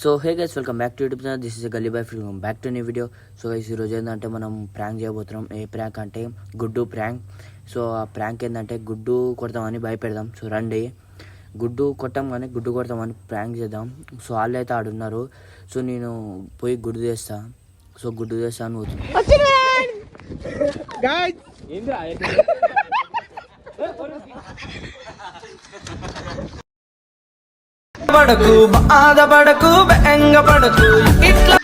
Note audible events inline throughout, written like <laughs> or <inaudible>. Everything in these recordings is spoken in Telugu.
So hey guys welcome back to YouTube channel this is gully bye welcome back to new video so guys ఈరోజు ఏంటంటే మనం ప్రాంక్ చేయబోతున్నాం. ఏ ప్రాంక్ అంటే గుడ్డు ప్రాంక్ సో ఆ ప్రాంక్ ఏంటంటే గుడ్డు కొడతామని భయపెడదాం. సో రండి. గుడ్డు కొట్టాం కానీ గుడ్డు కొడతామని ప్రాంక్ చేద్దాం. సో వాళ్ళు అయితే ఆడున్నారు. సో నేను పోయి గుడ్డు తెస్తా. సో గుడ్డు అని పోతున్నా. <laughs> పడకు బాధపడకు బెంగపడకు ఇట్లా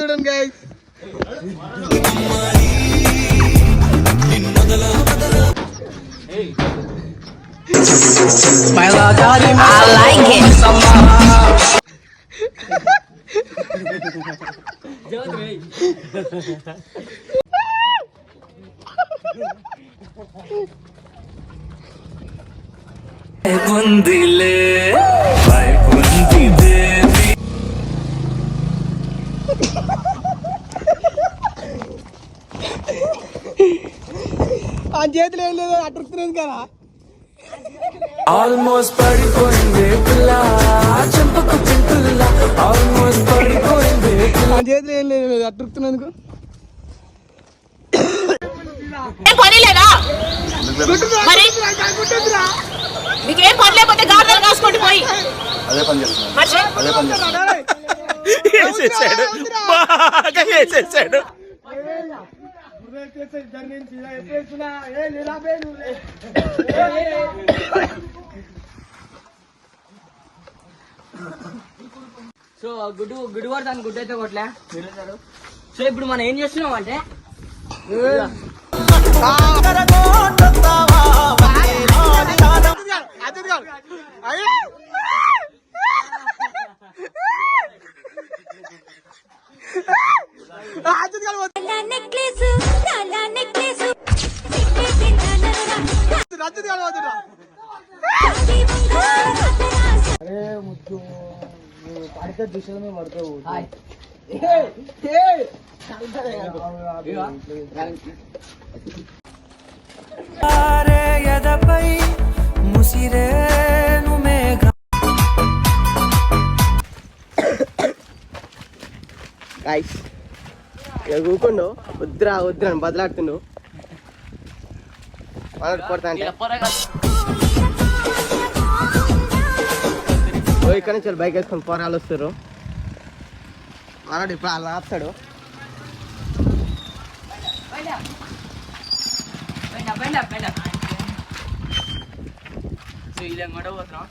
చూడండి గాయస్ I like it. ఉందిలే ఉంది దేవి ఆ చేతులు ఏం లేదు అట్టుకుతున్నది కదా. ఆల్మోస్ట్ పడిపోయింది పిల్ల చెంపకు పింపుల్ల ఆల్మోస్ట్ ఆ చేతులు ఏం లేదు అట్టుకుతున్నందుకు ఏం పని లేదా? మరి మీకేం పని లేకపోతే గార్డెన్ కాసుకోండి పోయి. అదే పని చేస్తున్నాను మనిషి? అదే పని చేస్తున్నాను వేసేసాడు బాగా వేసేసాడు సో గుడ్డు గుడ్డు కొడతాను గుడ్డు అయితే కొట్టలే సో ఇప్పుడు మనం ఏం చేస్తున్నాం అంటే నెక్లెస్. చాలా నెక్లెస్ ఆరే ఎదపై ముసిరేను మేఘం గాయస్ ఇక కూకుండు వద్దురా వద్దురా బదలాడుతుండు. కొడతా అంటే ఇక్కడ నుంచి బైక్ వేసుకొని పోరాలు వస్తారు మనడు ఇప్పుడు అలా ఆపుతాడు. సో పోతున్నాం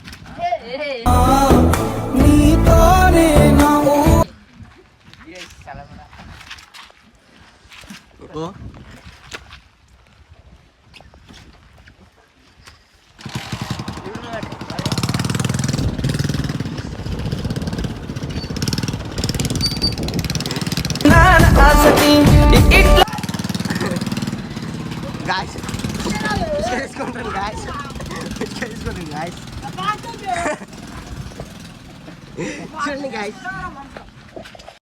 ఓ ఆసక్తి ఇట్లా గాయస్ చేసుకుంటాను గాయస్ చేసుకుంటాను గాయస్ చూడండి గాయస్